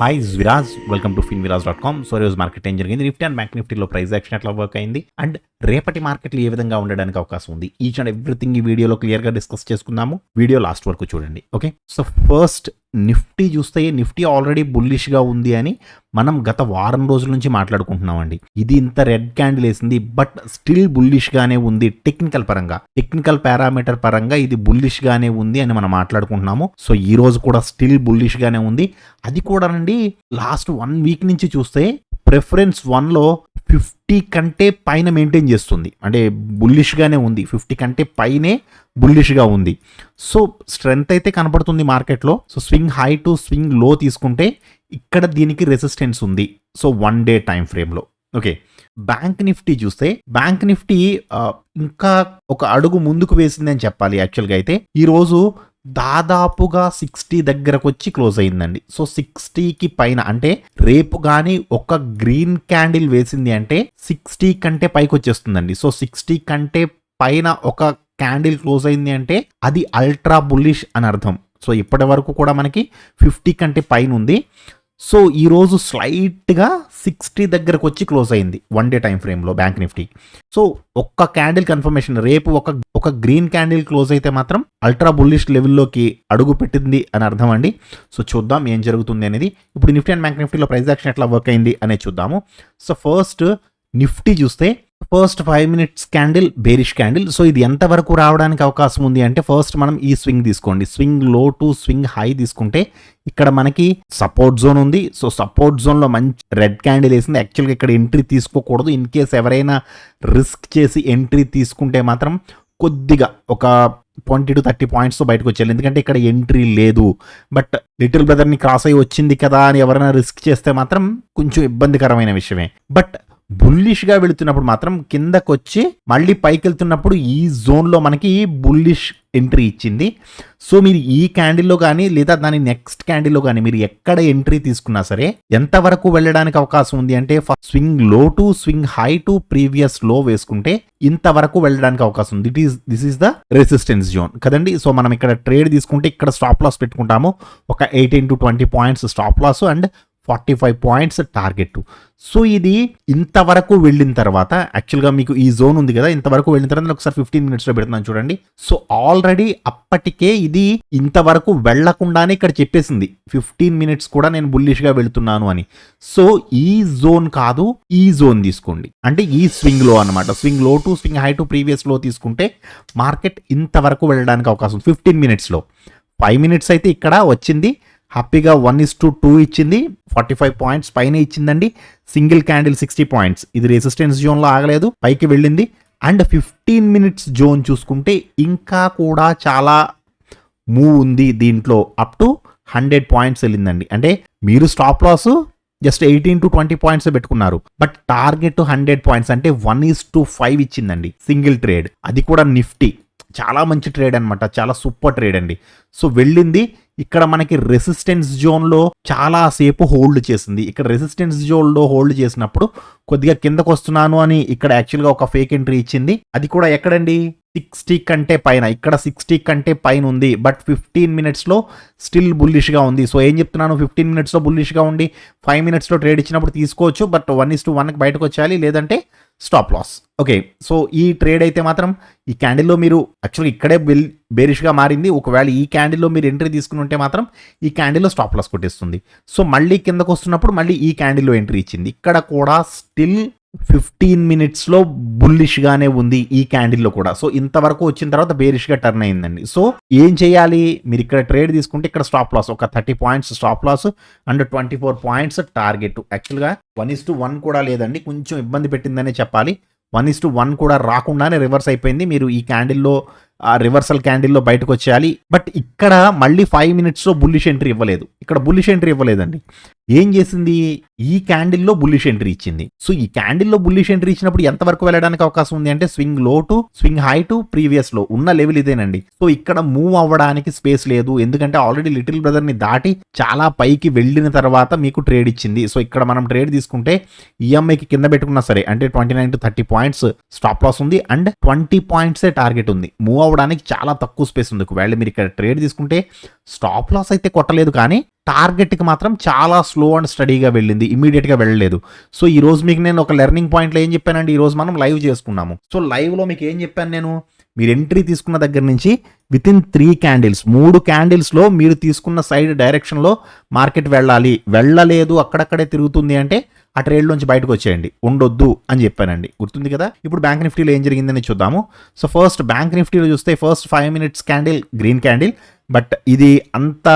Hi Viraj welcome to fin Viraj dot com so రోజు market ఏం జరిగింది? Nifty and bank నిఫ్టీలో price action ఎట్లా వర్క్ అయింది? అండ్ రేపటి మార్కెట్లు ఏ విధంగా ఉండడానికి అవకాశం ఉంది? ఈచ్ అండ్ ఎవ్రీథింగ్ ఈ వీడియోలో క్లియర్గా డిస్కస్ చేసుకుందాము వీడియో లాస్ట్ వరకు చూడండి ఓకే సో ఫస్ట్ నిఫ్టీ చూస్తే నిఫ్టీ ఆల్రెడీ బుల్లిష్గా ఉంది అని మనం గత వారం రోజుల నుంచి మాట్లాడుకుంటున్నామండి. ఇది ఇంత రెడ్ క్యాండిల్ వేసింది బట్ స్టిల్ బుల్లిష్గానే ఉంది టెక్నికల్ పరంగా. టెక్నికల్ పారామీటర్ పరంగా ఇది బుల్లిష్గానే ఉంది అని మనం మాట్లాడుకుంటున్నాము. సో ఈ రోజు కూడా స్టిల్ బుల్లిష్గానే ఉంది. అది కూడా అండి లాస్ట్ వన్ వీక్ నుంచి చూస్తే ప్రిఫరెన్స్ వన్లో ఫిఫ్టీ కంటే పైన మెయింటైన్ చేస్తుంది. అంటే బుల్లిష్గానే ఉంది. ఫిఫ్టీ కంటే పైనే బుల్లిష్గా ఉంది. సో స్ట్రెంగ్త్ అయితే కనపడుతుంది మార్కెట్లో. సో స్వింగ్ హై టు స్వింగ్లో తీసుకుంటే ఇక్కడ దీనికి రెసిస్టెన్స్ ఉంది. సో వన్ డే టైం ఫ్రేమ్లో. ఓకే. బ్యాంక్ నిఫ్టీ చూస్తే బ్యాంక్ నిఫ్టీ ఇంకా ఒక అడుగు ముందుకు వేసిందని చెప్పాలి యాక్చువల్గా అయితే. ఈరోజు దాదాపుగా సిక్స్టీ దగ్గరకు వచ్చి క్లోజ్ అయిందండి. సో సిక్స్టీకి పైన అంటే రేపు కానీ ఒక గ్రీన్ క్యాండిల్ వేసింది అంటే సిక్స్టీ కంటే పైకి వచ్చేస్తుందండి సో సిక్స్టీ కంటే పైన ఒక క్యాండిల్ క్లోజ్ అయింది అంటే అది అల్ట్రా బుల్లిష్ అని అర్థం సో ఇప్పటి వరకు కూడా మనకి ఫిఫ్టీ కంటే పైన ఉంది సో ఈరోజు స్లైట్గా సిక్స్టీ దగ్గరకు వచ్చి క్లోజ్ అయింది వన్ డే టైం ఫ్రేమ్లో బ్యాంక్ నిఫ్టీ. సో ఒక్క క్యాండిల్ కన్ఫర్మేషన్ రేపు ఒక ఒక గ్రీన్ క్యాండిల్ క్లోజ్ అయితే మాత్రం అల్ట్రా బుల్లిష్ లెవెల్లోకి అడుగు పెట్టింది అని అర్థం అండి. సో చూద్దాం ఏం జరుగుతుంది అనేది. ఇప్పుడు నిఫ్టీ అండ్ బ్యాంక్ నిఫ్టీలో ప్రైస్ యాక్షన్ ఎట్లా వర్క్ అయింది అనేది చూద్దాము. సో ఫస్ట్ నిఫ్టీ చూస్తే first five minutes candle bearish candle. So ఇది ఎంతవరకు రావడానికి అవకాశం ఉంది అంటే ఫస్ట్ మనం ఈ స్వింగ్ తీసుకోండి. స్వింగ్లో టు స్వింగ్ హై తీసుకుంటే ఇక్కడ మనకి సపోర్ట్ జోన్ ఉంది. సో సపోర్ట్ జోన్లో మంచి రెడ్ క్యాండిల్ వేసింది. యాక్చువల్గా ఇక్కడ ఎంట్రీ తీసుకోకూడదు. ఇన్ కేస్ ఎవరైనా రిస్క్ చేసి ఎంట్రీ తీసుకుంటే మాత్రం కొద్దిగా ఒక ట్వంటీ టు థర్టీ పాయింట్స్తో బయటకు వచ్చేయాలి. ఎందుకంటే ఇక్కడ ఎంట్రీ లేదు. బట్ లిటిల్ బ్రదర్ని క్రాస్ అయ్యి వచ్చింది కదా అని ఎవరైనా రిస్క్ చేస్తే మాత్రం కొంచెం ఇబ్బందికరమైన విషయమే. బట్ బుల్లిష్గా వెళుతున్నప్పుడు మాత్రం కిందకొచ్చి మళ్ళీ పైకి వెళ్తున్నప్పుడు ఈ జోన్లో మనకి బుల్లిష్ ఎంట్రీ ఇచ్చింది. సో మీరు ఈ క్యాండిల్లో కానీ లేదా దాని నెక్స్ట్ క్యాండిల్లో కానీ మీరు ఎక్కడ ఎంట్రీ తీసుకున్నా సరే ఎంతవరకు వెళ్ళడానికి అవకాశం ఉంది అంటే స్వింగ్లో టు స్వింగ్ హై టు ప్రీవియస్లో వేసుకుంటే ఇంతవరకు వెళ్ళడానికి అవకాశం ఉంది. It is this is the resistance zone కదండి? సో మనం ఇక్కడ ట్రేడ్ తీసుకుంటే ఇక్కడ స్టాప్ లాస్ పెట్టుకుంటాము. ఒక eighteen to twenty points stop loss and forty five points target so ఇది ఇంతవరకు వెళ్ళిన తర్వాత యాక్చువల్గా మీకు ఈ జోన్ ఉంది కదా ఇంతవరకు వెళ్ళిన తర్వాత ఒకసారి ఫిఫ్టీన్ మినిట్స్లో పెడుతున్నాను చూడండి. సో ఆల్రెడీ అప్పటికే ఇది ఇంతవరకు వెళ్ళకుండానే ఇక్కడ చెప్పేసింది. ఫిఫ్టీన్ మినిట్స్ కూడా నేను బుల్లిష్గా వెళుతున్నాను అని. సో ఈ జోన్ కాదు ఈ జోన్ తీసుకోండి. అంటే ఈ స్వింగ్లో అనమాట స్వింగ్లో టు స్వింగ్ హై టు ప్రీవియస్లో తీసుకుంటే మార్కెట్ ఇంతవరకు వెళ్ళడానికి అవకాశం ఫిఫ్టీన్ మినిట్స్లో. ఫైవ్ మినిట్స్ అయితే ఇక్కడ వచ్చింది. హ్యాపీగా వన్ ఇస్ టు టూ ఇచ్చింది ఫార్టీ ఫైవ్ పాయింట్స్ పైన ఇచ్చిందండి. సింగిల్ క్యాండిల్ సిక్స్టీ పాయింట్స్ ఇది రెసిస్టెన్స్ జోన్లో ఆగలేదు పైకి వెళ్ళింది. అండ్ ఫిఫ్టీన్ మినిట్స్ జోన్ చూసుకుంటే ఇంకా కూడా చాలా మూవ్ ఉంది దీంట్లో. అప్ టు హండ్రెడ్ పాయింట్స్ వెళ్ళిందండి. అంటే మీరు stop loss just eighteen to twenty points పెట్టుకున్నారు. బట్ టార్గెట్ హండ్రెడ్ పాయింట్స్ అంటే వన్ ఈస్ టు ఫైవ్ ఇచ్చిందండి. సింగిల్ ట్రేడ్ అది కూడా నిఫ్టీ చాలా మంచి ట్రేడ్ అనమాట చాలా సూపర్ ట్రేడ్ అండి. సో వెళ్ళింది. ఇక్కడ మనకి రెసిస్టెన్స్ జోన్లో చాలా సేపు హోల్డ్ చేసింది. ఇక్కడ రెసిస్టెన్స్ జోన్లో హోల్డ్ చేసినప్పుడు కొద్దిగా కిందకు వస్తున్నాను అని ఇక్కడ యాక్చువల్గా ఒక ఫేక్ ఎంట్రీ ఇచ్చింది. అది కూడా ఎక్కడండి? సిక్స్టీ కంటే పైన ఇక్కడ సిక్స్టీ కంటే పైన ఉంది బట్ ఫిఫ్టీన్ మినిట్స్లో స్టిల్ బుల్లిష్గా ఉంది. సో ఏం చెప్తున్నాను ఫిఫ్టీన్ మినిట్స్లో బుల్లిష్గా ఉండి ఫైవ్ మినిట్స్లో ట్రేడ్ ఇచ్చినప్పుడు తీసుకోవచ్చు బట్ వన్ ఇస్ టు వన్కి బయటకు వచ్చేయాలి లేదంటే స్టాప్ లాస్. ఓకే సో ఈ ట్రేడ్ అయితే మాత్రం ఈ క్యాండిల్లో మీరు యాక్చువల్గా ఇక్కడే బిల్ బేరిష్గా మారింది. ఒకవేళ ఈ క్యాండిల్లో మీరు ఎంట్రీ తీసుకుని ఉంటే మాత్రం ఈ క్యాండిల్లో స్టాప్ లాస్ కొట్టేస్తుంది. సో మళ్ళీ కిందకు వస్తున్నప్పుడు మళ్ళీ ఈ క్యాండిల్లో ఎంట్రీ ఇచ్చింది. ఇక్కడ కూడా స్టిల్ ఫిఫ్టీన్ మినిట్స్లో బుల్లిష్గానే ఉంది ఈ క్యాండిల్లో కూడా. సో ఇంతవరకు వచ్చిన తర్వాత బేరిష్గా టర్న్ అయిందండి. సో ఏం చేయాలి? మీరు ఇక్కడ ట్రేడ్ తీసుకుంటే ఇక్కడ స్టాప్ లాస్ ఒక thirty points stop loss and twenty four points target. యాక్చువల్గా వన్ ఇస్ టు వన్ కూడా లేదండి కొంచెం ఇబ్బంది పెట్టిందనే చెప్పాలి. వన్ ఇస్ టు వన్ కూడా రాకుండానే రివర్స్ అయిపోయింది. మీరు ఈ క్యాండిల్లో ఆ రివర్సల్ క్యాండిల్లో బయటకు వచ్చేయాలి బట్ ఇక్కడ మళ్ళీ ఫైవ్ మినిట్స్లో బుల్లిష్ ఎంట్రీ ఇవ్వలేదు. ఇక్కడ బుల్లిష్ ఎంట్రీ ఇవ్వలేదండి. ఏం చేసింది? ఈ క్యాండిల్లో బుల్లిష్ ఎంట్రీ ఇచ్చింది. సో ఈ క్యాండిల్లో బుల్లిష్ ఎంట్రీ ఇచ్చినప్పుడు ఎంతవరకు వెళ్ళడానికి అవకాశం ఉంది అంటే స్వింగ్లో టు స్వింగ్ హై టు ప్రీవియస్లో ఉన్న లెవెల్ ఇదేనండి. సో ఇక్కడ మూవ్ అవ్వడానికి స్పేస్ లేదు. ఎందుకంటే ఆల్రెడీ లిటిల్ బ్రదర్ని దాటి చాలా పైకి వెళ్ళిన తర్వాత మీకు ట్రేడ్ ఇచ్చింది. సో ఇక్కడ మనం ట్రేడ్ తీసుకుంటే ఈఎంఐకి కింద పెట్టుకున్నా సరే అంటే twenty nine to thirty points stop loss ఉంది అండ్ ట్వంటీ పాయింట్సే టార్గెట్ ఉంది. మూవ్ అవ్వడానికి చాలా తక్కువ స్పేస్ ఉంది. ఒకవేళ మీరు ఇక్కడ ట్రేడ్ తీసుకుంటే స్టాప్ లాస్ అయితే కొట్టలేదు కానీ టార్గెట్కి మాత్రం చాలా స్లో అండ్ స్టడీగా వెళ్ళింది. ఇమీడియట్గా వెళ్ళలేదు. సో ఈ రోజు మీకు నేను ఒక లెర్నింగ్ పాయింట్లో ఏం చెప్పానండి ఈ రోజు మనం లైవ్ చేసుకున్నాము. సో లైవ్లో మీకు ఏం చెప్పాను నేను? మీరు ఎంట్రీ తీసుకున్న దగ్గర నుంచి విత్ ఇన్ త్రీ క్యాండిల్స్ మూడు క్యాండిల్స్లో మీరు తీసుకున్న సైడ్ డైరెక్షన్లో మార్కెట్ వెళ్ళాలి. వెళ్ళలేదు అక్కడక్కడే తిరుగుతుంది అంటే ఆ ట్రేడ్లోంచి బయటకు వచ్చేయండి. ఉండొద్దు అని చెప్పానండి. గుర్తుంది కదా? ఇప్పుడు బ్యాంక్ నిఫ్టీలో ఏం జరిగిందని చూద్దాము. సో ఫస్ట్ బ్యాంక్ నిఫ్టీలో చూస్తే first five minutes candle green candle but ఇది అంత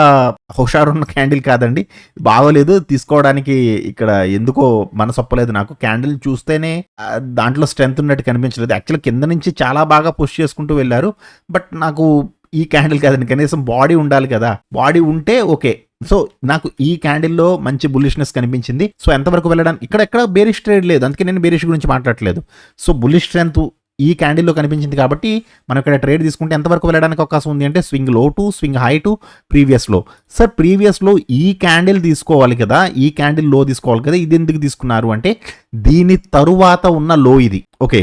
హుషారున్న క్యాండిల్ కాదండి. బాగోలేదు తీసుకోవడానికి ఇక్కడ ఎందుకో మనసొప్పలేదు నాకు. క్యాండిల్ చూస్తేనే దాంట్లో స్ట్రెంత్ ఉన్నట్టు కనిపించలేదు. యాక్చువల్ కింద నుంచి చాలా బాగా పుష్ చేసుకుంటూ వెళ్ళారు. బట్ నాకు ఈ క్యాండిల్ కాదండి. కనీసం బాడీ ఉండాలి కదా. బాడీ ఉంటే ఓకే. సో నాకు ఈ క్యాండిల్లో మంచి బుల్లిష్నెస్ కనిపించింది. సో ఎంతవరకు వెళ్ళడానికి ఇక్కడ ఎక్కడ బేరిష్ ట్రేడ్ లేదు. అందుకే నేను బేరిష్ గురించి మాట్లాడట్లేదు. సో బుల్లిష్ స్ట్రెంత్ ఈ క్యాండిల్లో కనిపించింది కాబట్టి మనం ఇక్కడ ట్రేడ్ తీసుకుంటే ఎంతవరకు వెళ్ళడానికి అవకాశం ఉంది అంటే స్వింగ్లో టు స్వింగ్ హై టు ప్రీవియస్లో సార్ ప్రీవియస్లో ఈ క్యాండిల్ తీసుకోవాలి కదా ఈ క్యాండిల్లో తీసుకోవాలి కదా ఇది ఎందుకు తీసుకున్నారు అంటే దీని తరువాత ఉన్న లో ఇది. ఓకే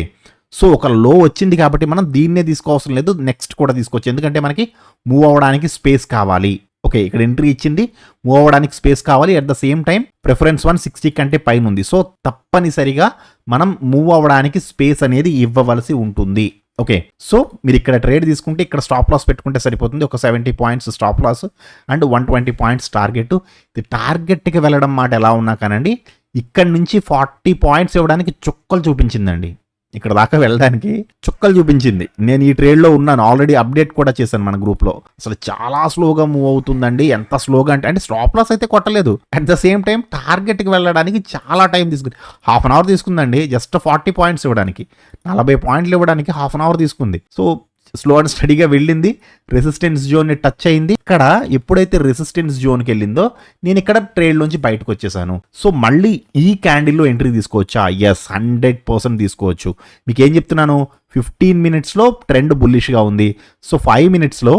సో ఒక లో వచ్చింది కాబట్టి మనం దీన్నే తీసుకోవాల్సిన లేదు నెక్స్ట్ కూడా తీసుకోవచ్చు. ఎందుకంటే మనకి మూవ్ అవ్వడానికి స్పేస్ కావాలి. ఓకే ఇక్కడ ఎంట్రీ ఇచ్చింది. మూవ్ అవ్వడానికి స్పేస్ కావాలి. At the same time preference one sixty కంటే పైన ఉంది. సో తప్పనిసరిగా మనం మూవ్ అవ్వడానికి స్పేస్ అనేది ఇవ్వవలసి ఉంటుంది. ఓకే సో మీరు ఇక్కడ ట్రేడ్ తీసుకుంటే ఇక్కడ స్టాప్ లాస్ పెట్టుకుంటే సరిపోతుంది. ఒక seventy points stop loss and one twenty points target ఇది టార్గెట్కి వెళ్ళడం మాట ఎలా ఉన్నా కానండి ఇక్కడ నుంచి ఫార్టీ పాయింట్స్ ఇవ్వడానికి చుక్కలు చూపించిందండి. ఇక్కడ దాకా వెళ్ళడానికి చుక్కలు చూపించింది. నేను ఈ ట్రేడ్లో ఉన్నాను. ఆల్రెడీ అప్డేట్ కూడా చేశాను మన గ్రూప్లో. అసలు చాలా స్లోగా మూవ్ అవుతుందండి. ఎంత స్లోగా అంటే అంటే స్టాప్ లాస్ అయితే కొట్టలేదు. అట్ ద సేమ్ టైం టార్గెట్కి వెళ్ళడానికి చాలా టైం తీసుకుంది. హాఫ్ అన్ అవర్ తీసుకుందండి. జస్ట్ ఫార్టీ పాయింట్స్ ఇవ్వడానికి. నలభై పాయింట్లు ఇవ్వడానికి హాఫ్ అన్ అవర్ తీసుకుంది. సో స్లో అండ్ స్టడీగా వెళ్ళింది. రెసిస్టెన్స్ జోన్ని టచ్ అయింది. ఇక్కడ ఎప్పుడైతే రెసిస్టెన్స్ జోన్కి వెళ్ళిందో నేను ఇక్కడ ట్రేడ్ నుంచి బయటకు వచ్చేసాను. సో మళ్ళీ ఈ క్యాండిల్లో ఎంట్రీ తీసుకోవచ్చా? ఎస్ హండ్రెడ్ పర్సెంట్ తీసుకోవచ్చు. మీకు ఏం చెప్తున్నాను ఫిఫ్టీన్ మినిట్స్లో ట్రెండ్ బుల్లిష్గా ఉంది. సో ఫైవ్ మినిట్స్లో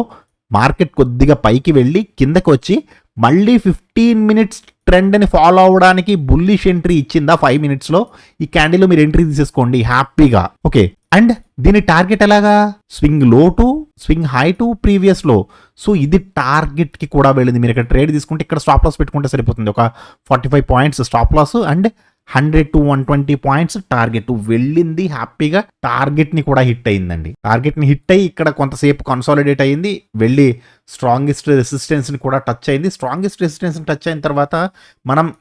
మార్కెట్ కొద్దిగా పైకి వెళ్ళి కిందకు వచ్చి మళ్ళీ ఫిఫ్టీన్ మినిట్స్ ట్రెండ్ని ఫాలో అవ్వడానికి బుల్లిష్ ఎంట్రీ ఇచ్చిందా ఫైవ్ మినిట్స్లో? ఈ క్యాండిల్లో మీరు ఎంట్రీ తీసేసుకోండి హ్యాపీగా. ఓకే. అండ్ దీని టార్గెట్ ఎలాగా? స్వింగ్లో టు స్వింగ్ హై టు ప్రీవియస్లో. సో ఇది టార్గెట్కి కూడా వెళ్ళింది. మీరు ఇక్కడ ట్రేడ్ తీసుకుంటే ఇక్కడ స్టాప్ లాస్ పెట్టుకుంటే సరిపోతుంది. ఒక forty five points stop loss and hundred to one twenty points target. వెళ్ళింది హ్యాపీగా. టార్గెట్ని కూడా హిట్ అయిందండి. టార్గెట్ని హిట్ అయ్యి ఇక్కడ కొంతసేపు కన్సాలిడేట్ అయ్యింది. వెళ్ళి స్ట్రాంగెస్ట్ రెసిస్టెన్స్ని కూడా టచ్ అయింది. స్ట్రాంగెస్ట్ రెసిస్టెన్స్ని టచ్ అయిన తర్వాత మనం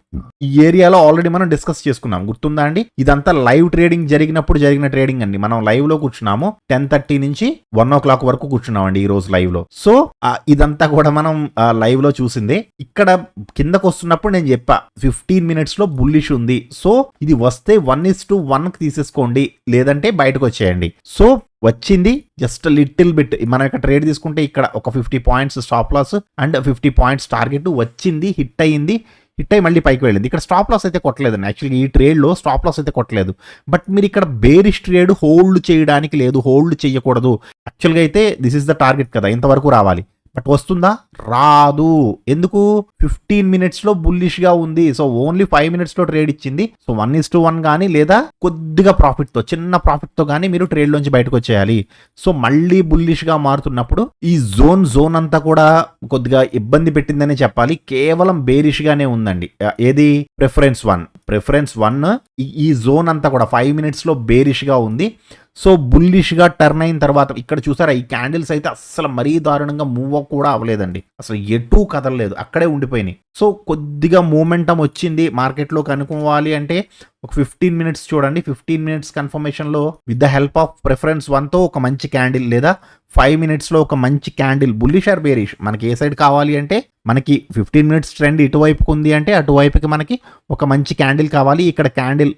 ఈ ఏరియాలో ఆల్రెడీ మనం డిస్కస్ చేసుకున్నాం. గుర్తుందా అండి? ఇదంతా లైవ్ ట్రేడింగ్ జరిగినప్పుడు జరిగిన ట్రేడింగ్ అండి. మనం లైవ్లో కూర్చున్నాము. టెన్ థర్టీ నుంచి వన్ ఓ క్లాక్ వరకు కూర్చున్నామండి ఈ రోజు లైవ్లో. సో ఇదంతా కూడా మనం లైవ్లో చూసిందే. ఇక్కడ కిందకు వస్తున్నప్పుడు నేను చెప్పా ఫిఫ్టీన్ మినిట్స్లో బుల్లిష్ ఉంది. సో ఇది వస్తే వన్ ఇస్ టు వన్ తీసేసుకోండి. లేదంటే బయటకు వచ్చేయండి. సో వచ్చింది జస్ట్ లిటిల్ బిట్ మనం ఇక్కడ ట్రేడ్ తీసుకుంటే ఇక్కడ ఒక fifty points stop loss and fifty points target వచ్చింది హిట్ అయ్యింది హిట్ అయ్యి మళ్ళీ పైకి వెళ్ళింది. ఇక్కడ స్టాప్ లాస్ అయితే కొట్టలేదు యాక్చువల్లీ ఈ ట్రేడ్లో స్టాప్ లాస్ అయితే కొట్టలేదు. బట్ మీరు ఇక్కడ బేరిష్ ట్రేడ్ హోల్డ్ చేయడానికి లేదు హోల్డ్ చేయకూడదు. యాక్చువల్గా అయితే దిస్ ఇస్ ద టార్గెట్ కదా ఇంతవరకు రావాలి. బట్ వస్తుందా? రాదు. ఎందుకు? ఫిఫ్టీన్ మినిట్స్లో బుల్లిష్గా ఉంది. సో ఓన్లీ ఫైవ్ మినిట్స్లో ట్రేడ్ ఇచ్చింది. So one is to one కానీ లేదా కొద్దిగా ప్రాఫిట్తో చిన్న ప్రాఫిట్తో కానీ మీరు ట్రేడ్ లోంచి బయటకు వచ్చేయాలి. సో మళ్ళీ బుల్లిష్గా మారుతున్నప్పుడు ఈ జోన్ జోన్ అంతా కూడా కొద్దిగా ఇబ్బంది పెట్టిందని చెప్పాలి. కేవలం బేరిష్ గానే ఉందండి ఏది? Preference one. ప్రిఫరెన్స్ వన్ ఈ జోన్ అంతా కూడా ఫైవ్ మినిట్స్లో బేరిష్గా ఉంది. సో బుల్లిష్గా టర్న్ అయిన తర్వాత ఇక్కడ చూసారా ఈ క్యాండిల్స్ అయితే అస్సలు మరీ దారుణంగా మూవ్ కూడా అవ్వలేదండి. అసలు ఎటూ కదలలేదు అక్కడే ఉండిపోయినాయి. సో కొద్దిగా మూమెంటం వచ్చింది. మార్కెట్లో కనుక్కోవాలి అంటే ఒక ఫిఫ్టీన్ మినిట్స్ చూడండి. Fifteen minutes కన్ఫర్మేషన్లో with the help of preference వన్తో ఒక మంచి క్యాండిల్ లేదా ఫైవ్ మినిట్స్లో ఒక మంచి క్యాండిల్ బుల్లిష్ ఆర్ బేరిష్ మనకి ఏ సైడ్ కావాలి అంటే మనకి ఫిఫ్టీన్ మినిట్స్ ట్రెండ్ ఇటువైపుకు ఉంది అంటే అటువైపుకి మనకి ఒక మంచి క్యాండిల్ కావాలి. ఇక్కడ క్యాండిల్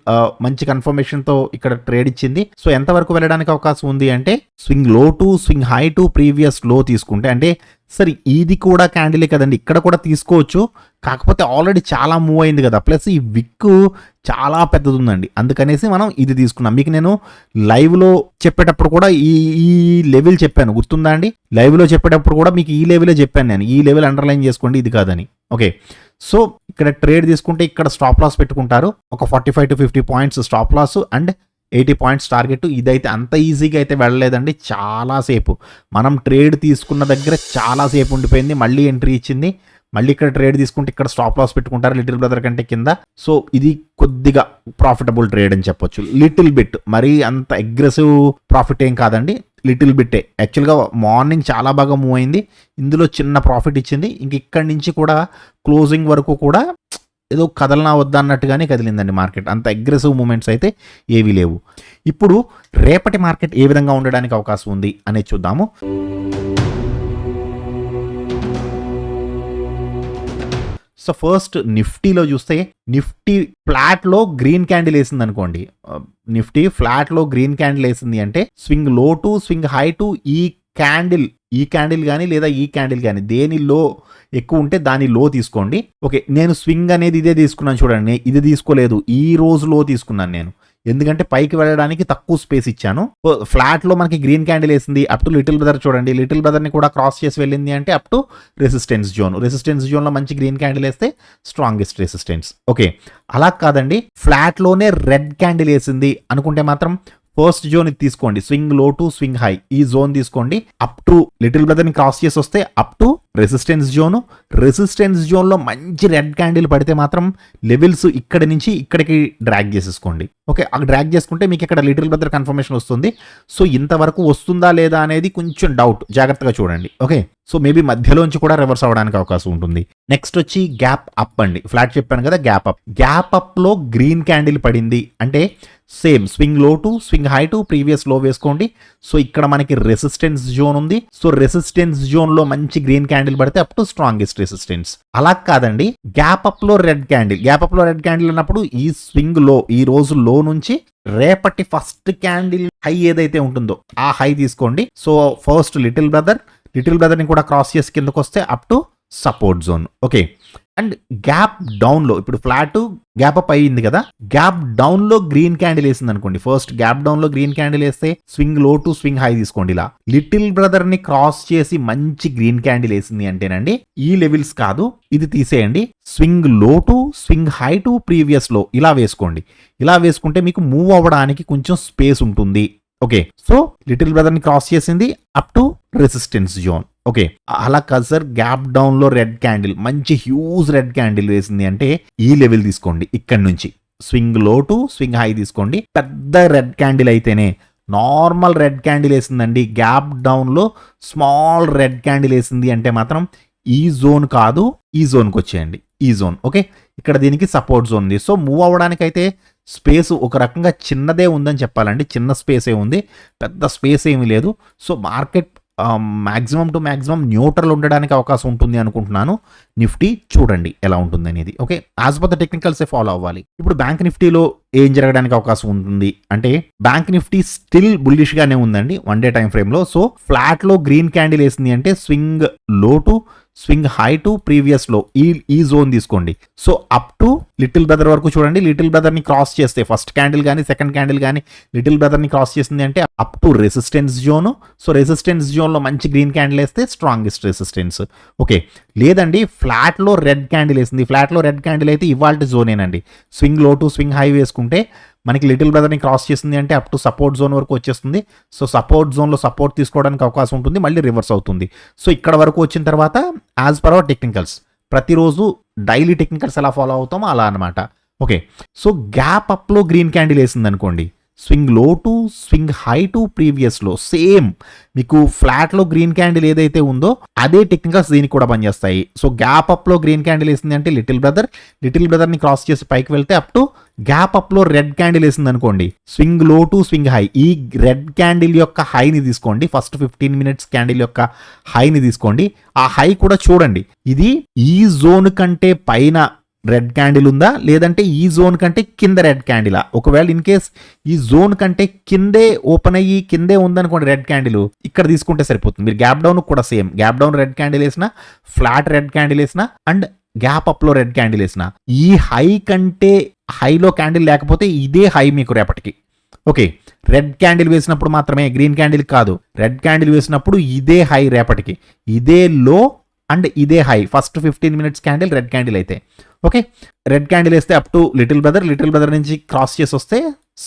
మంచి కన్ఫర్మేషన్తో ఇక్కడ ట్రేడ్ ఇచ్చింది. సో ఎంతవరకు వెళ్ళడానికి అవకాశం ఉంది అంటే స్వింగ్లో టు స్వింగ్ హై టు ప్రీవియస్లో తీసుకుంటే అంటే సరే ఇది కూడా క్యాండిలే కదండి. ఇక్కడ కూడా తీసుకోవచ్చు. కాకపోతే ఆల్రెడీ చాలా మూవ్ అయింది కదా. ప్లస్ ఈ విక్ చాలా పెద్దది ఉందండి అందుకనేసి మనం ఇది తీసుకున్నాం. మీకు నేను లైవ్లో చెప్పేటప్పుడు కూడా ఈ ఈ లెవెల్ చెప్పాను. గుర్తుందా అండి? లైవ్లో చెప్పేటప్పుడు కూడా మీకు ఈ లెవెలే చెప్పాను నేను. ఈ లెవెల్ అండర్లైన్ చేసుకోండి ఇది కాదని. ఓకే సో ఇక్కడ ట్రేడ్ తీసుకుంటే ఇక్కడ స్టాప్ లాస్ పెట్టుకుంటారు. ఒక forty five to fifty points stop loss and eighty points target. ఇదైతే అంత ఈజీగా అయితే వెళ్ళలేదండి. చాలాసేపు మనం ట్రేడ్ తీసుకున్న దగ్గర చాలాసేపు ఉండిపోయింది. మళ్ళీ ఎంట్రీ ఇచ్చింది. మళ్ళీ ఇక్కడ ట్రేడ్ తీసుకుంటే ఇక్కడ స్టాప్ లాస్ పెట్టుకుంటారు లిటిల్ బ్రదర్ కంటే కింద. సో ఇది కొద్దిగా ప్రాఫిటబుల్ ట్రేడ్ అని చెప్పొచ్చు. Little bit. మరీ అంత అగ్రెసివ్ ప్రాఫిట్ ఏం కాదండి. లిటిల్ బిట్టే. యాక్చువల్గా మార్నింగ్ చాలా బాగా మూవ్ అయింది. ఇందులో చిన్న ప్రాఫిట్ ఇచ్చింది. ఇంక ఇక్కడి నుంచి కూడా క్లోజింగ్ వరకు కూడా ఏదో కదలనా వద్దా అన్నట్టుగానే కదిలిందండి మార్కెట్. అంత అగ్రెసివ్ మూమెంట్స్ అయితే ఏవీ లేవు. ఇప్పుడు రేపటి మార్కెట్ ఏ విధంగా ఉండడానికి అవకాశం ఉంది అనేది చూద్దాము. సో ఫస్ట్ నిఫ్టీలో చూస్తే నిఫ్టీ ఫ్లాట్లో గ్రీన్ క్యాండిల్ వేసింది అనుకోండి. నిఫ్టీ ఫ్లాట్లో గ్రీన్ క్యాండిల్ వేసింది అంటే స్వింగ్లో టు స్వింగ్ హై టు ఈ క్యాండిల్ ఈ క్యాండిల్ కానీ లేదా ఈ క్యాండిల్ కానీ దేని లో ఎక్కువ ఉంటే దాని లో తీసుకోండి. ఓకే నేను స్వింగ్ అనేది ఇదే తీసుకున్నాను చూడండి. ఇది తీసుకోలేదు. ఈ రోజు లో తీసుకున్నాను నేను. ఎందుకంటే పైకి వెళ్ళడానికి తక్కువ స్పేస్ ఇచ్చాను. ఫ్లాట్లో మనకి గ్రీన్ క్యాండిల్ వేసింది. అప్ టు లిటిల్ బ్రదర్ చూడండి. లిటిల్ బ్రదర్ని కూడా క్రాస్ చేసి వెళ్ళింది అంటే up to resistance zone. Resistance జోన్లో మంచి గ్రీన్ క్యాండిల్ వేస్తే స్ట్రాంగెస్ట్ రెసిస్టెన్స్. ఓకే అలా కాదండి. ఫ్లాట్లోనే రెడ్ క్యాండిల్ వేసింది అనుకుంటే మాత్రం ఫస్ట్ జోన్ ఇది తీసుకోండి. స్వింగ్లో టు స్వింగ్ హై ఈ జోన్ తీసుకోండి. అప్ టు లిటిల్ బ్రదర్ని క్రాస్ చేసి వస్తే up to resistance zone. Resistance జోన్లో మంచి రెడ్ క్యాండిల్ పడితే మాత్రం లెవెల్స్ ఇక్కడ నుంచి ఇక్కడికి డ్రాగ్ చేసేసుకోండి. ఓకే ఆ డ్రాగ్ చేసుకుంటే మీకు ఇక్కడ లిటిల్ బ్రదర్ కన్ఫర్మేషన్ వస్తుంది. సో ఇంతవరకు వస్తుందా లేదా అనేది కొంచెం డౌట్ జాగ్రత్తగా చూడండి. ఓకే సో మేబీ మధ్యలోంచి కూడా రివర్స్ అవ్వడానికి అవకాశం ఉంటుంది. నెక్స్ట్ వచ్చి గ్యాప్ అప్ అండి. ఫ్లాట్ చెప్పాను కదా గ్యాప్ అప్ గ్యాప్ అప్లో గ్రీన్ క్యాండిల్ పడింది. అంటే సేమ్ స్వింగ్లో టు స్వింగ్ హై టు ప్రీవియస్లో వేసుకోండి. సో ఇక్కడ మనకి రెసిస్టెన్స్ జోన్ ఉంది. సో రెసిస్టెన్స్ జోన్లో మంచి గ్రీన్ క్యాండిల్ పడితే అప్ టు స్ట్రాంగెస్ట్ రెసిస్టెన్స్ అలా కాదండి. గ్యాప్ అప్లో రెడ్ క్యాండిల్ గ్యాప్ అప్లో రెడ్ క్యాండిల్ అన్నప్పుడు ఈ స్వింగ్లో ఈ రోజు లో నుంచి రేపటి ఫస్ట్ క్యాండిల్ హై ఏదైతే ఉంటుందో ఆ హై తీసుకోండి. So first little brother little బ్రదర్ని కూడా క్రాస్ చేసి కిందకు వస్తే up to support zone okay and gap డౌన్లో ఇప్పుడు ఫ్లాట్ గ్యాప్ అప్ అయ్యింది కదా గ్యాప్ డౌన్లో గ్రీన్ క్యాండిల్ వేసింది అనుకోండి. ఫస్ట్ గ్యాప్ డౌన్లో గ్రీన్ క్యాండిల్ వేస్తే స్వింగ్లో టు స్వింగ్ హై తీసుకోండి ఇలా. లిటిల్ బ్రదర్ని క్రాస్ చేసి మంచి గ్రీన్ క్యాండిల్ వేసింది అంటేనండి ఈ లెవెల్స్ కాదు ఇది తీసేయండి. స్వింగ్లో టు స్వింగ్ హై టు ప్రీవియస్లో ఇలా వేసుకోండి. ఇలా వేసుకుంటే మీకు మూవ్ అవ్వడానికి కొంచెం స్పేస్ ఉంటుంది. ఓకే సో లిటిల్ బ్రదర్ని క్రాస్ చేసింది up to resistance zone okay అలా కాదు సార్ గ్యాప్ డౌన్లో రెడ్ క్యాండిల్ మంచి హ్యూజ్ రెడ్ క్యాండిల్ వేసింది అంటే ఈ లెవెల్ తీసుకోండి ఇక్కడ నుంచి. స్వింగ్లో టు స్వింగ్ హై తీసుకోండి. పెద్ద రెడ్ క్యాండిల్ అయితేనే నార్మల్ రెడ్ క్యాండిల్ వేసిందండి గ్యాప్ డౌన్లో స్మాల్ రెడ్ క్యాండిల్ వేసింది అంటే మాత్రం ఈ జోన్ కాదు ఈ జోన్కి వచ్చేయండి ఈ జోన్ ఓకే ఇక్కడ దీనికి సపోర్ట్ జోన్ ఉంది. సో మూవ్ అవ్వడానికి అయితే స్పేస్ ఒక రకంగా చిన్నదే ఉందని చెప్పాలండి చిన్న స్పేసే ఉంది పెద్ద స్పేస్ ఏమీ లేదు. So market maximum to maximum neutral ఉండడానికి అవకాశం ఉంటుంది అనుకుంటున్నాను. నిఫ్టీ చూడండి ఎలా ఉంటుంది అనేది ఓకే? యాజ్ పర్ ద టెక్నికల్సే ఫాలో అవ్వాలి. ఇప్పుడు బ్యాంక్ నిఫ్టీలో ఏం జరగడానికి అవకాశం ఉంటుంది అంటే బ్యాంక్ నిఫ్టీ స్టిల్ బుల్లిష్గానే ఉందండి వన్ డే టైం ఫ్రేమ్లో. సో ఫ్లాట్లో గ్రీన్ క్యాండిల్ వేసింది అంటే స్వింగ్లో టు స్వింగ్ హై టు ప్రీవియస్లో ఈ ఈ జోన్ తీసుకోండి. So up to little brother వరకు చూడండి. లిటిల్ బ్రదర్ని క్రాస్ చేస్తే ఫస్ట్ క్యాండిల్ కానీ సెకండ్ క్యాండిల్ కానీ లిటిల్ బ్రదర్ని క్రాస్ చేసింది అంటే up to resistance zone. So resistance జోన్లో మంచి గ్రీన్ క్యాండిల్ వేస్తే స్ట్రాంగెస్ట్ రెసిస్టెన్స్. ఓకే. లేదండి ఫ్లాట్లో రెడ్ క్యాండిల్ వేసింది. ఫ్లాట్లో రెడ్ క్యాండిల్ అయితే ఇవాల్టి జోనేనండి. స్వింగ్లో టు స్వింగ్ హై వేసుకుంటే మనకి లిటిల్ బ్రదర్ని క్రాస్ చేసింది అంటే అప్ టు సపోర్ట్ జోన్ వరకు వచ్చేస్తుంది. సో సపోర్ట్ జోన్లో సపోర్ట్ తీసుకోవడానికి అవకాశం ఉంటుంది మళ్ళీ రివర్స్ అవుతుంది. సో ఇక్కడ వరకు వచ్చిన తర్వాత యాజ్ పర్ అవర్ టెక్నికల్స్ ప్రతిరోజు డైలీ టెక్నికల్స్ ఎలా ఫాలో అవుతామో అలా అనమాట ఓకే సో గ్యాప్ అప్లో గ్రీన్ క్యాండిల్ వేసింది అనుకోండి స్వింగ్లో టు స్వింగ్ హై టు ప్రీవియస్లో సేమ్ మీకు ఫ్లాట్లో గ్రీన్ క్యాండిల్ ఏదైతే ఉందో అదే టెక్నికల్స్ దీనికి కూడా పనిచేస్తాయి. సో గ్యాప్ అప్లో గ్రీన్ క్యాండిల్ వేసింది అంటే లిటిల్ బ్రదర్. లిటిల్ బ్రదర్ని క్రాస్ చేసి పైకి వెళ్తే అప్ టు గ్యాప్ అప్లో రెడ్ క్యాండిల్ వేసింది అనుకోండి. స్వింగ్లో టు స్వింగ్ హై. ఈ రెడ్ క్యాండిల్ యొక్క హైని తీసుకోండి. ఫస్ట్ ఫిఫ్టీన్ మినిట్స్ క్యాండిల్ యొక్క హైని తీసుకోండి. ఆ హై కూడా చూడండి. ఇది ఈ జోన్ కంటే పైన రెడ్ క్యాండిల్ ఉందా? లేదంటే ఈ జోన్ కంటే కింద రెడ్ క్యాండిలా? ఒకవేళ ఇన్ కేస్ ఈ జోన్ కంటే కిందే ఓపెన్ అయ్యి కిందే ఉందనుకోండి రెడ్ క్యాండిల్. ఇక్కడ తీసుకుంటే సరిపోతుంది. మీరు గ్యాప్ డౌన్ కూడా same. Gap down red candle వేసిన ఫ్లాట్ రెడ్ క్యాండిల్ వేసిన అండ్ గ్యాప్ అప్లో రెడ్ క్యాండిల్ వేసిన. ఈ హై కంటే హైలో క్యాండిల్ లేకపోతే ఇదే హై మీకు రేపటికి. ఓకే. రెడ్ క్యాండిల్ వేసినప్పుడు మాత్రమే గ్రీన్ క్యాండిల్ కాదు. రెడ్ క్యాండిల్ వేసినప్పుడు ఇదే హై రేపటికి. ఇదే లో అండ్ ఇదే high. First fifteen minutes candle red candle అయితే. ఓకే. రెడ్ క్యాండిల్ వేస్తే up to little brother little brother నుంచి క్రాస్ చేసి వస్తే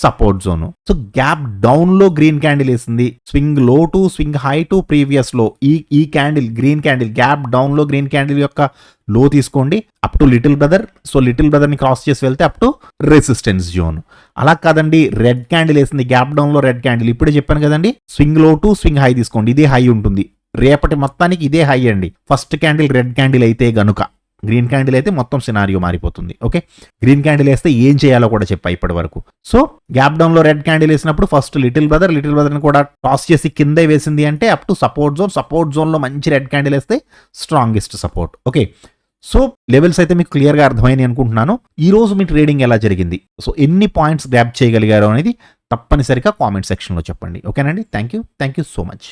సపోర్ట్ జోన్ సో గ్యాప్ డౌన్లో గ్రీన్ క్యాండిల్ వేసింది. స్వింగ్లో టు స్వింగ్ హై టు ప్రీవియస్లో ఈ ఈ క్యాండిల్ గ్రీన్ క్యాండిల్ గ్యాప్ డౌన్లో గ్రీన్ క్యాండిల్ యొక్క లో తీసుకోండి. Up to little brother so little బ్రదర్ని cross చేసి వెళ్తే అప్ టు రెసిస్టెన్స్ జోన్ అలా కాదండి. రెడ్ క్యాండిల్ వేసింది. గ్యాప్ డౌన్లో రెడ్ క్యాండిల్ ఇప్పుడే చెప్పాను కదండి. స్వింగ్లో టు స్వింగ్ హై తీసుకోండి. ఇదే హై ఉంటుంది. రేపటి మొత్తానికి ఇదే హై అండి. ఫస్ట్ క్యాండిల్ రెడ్ క్యాండిల్ అయితే గనుక. గ్రీన్ క్యాండిల్ అయితే మొత్తం సినారియో మారిపోతుంది ఓకే గ్రీన్ క్యాండిల్ వేస్తే ఏం చేయాలో కూడా చెప్పా ఇప్పటి వరకు. సో గ్యాప్ డౌన్లో రెడ్ క్యాండిల్ వేసినప్పుడు ఫస్ట్ లిటిల్ బ్రదర్ లిటిల్ బ్రదర్ని కూడా టాస్ చేసి కిందే వేసింది అంటే up to support zone support జోన్లో మంచి రెడ్ క్యాండిల్ వేస్తే strongest support okay so levels అయితే మీకు క్లియర్గా అర్థమైంది అనుకుంటున్నాను. ఈ రోజు మీ ట్రేడింగ్ ఎలా జరిగింది? సో ఎన్ని పాయింట్స్ గ్రాప్ చేయగలిగారో అనేది తప్పనిసరిగా కామెంట్ సెక్షన్లో చెప్పండి ఓకేనండి thank you thank you so much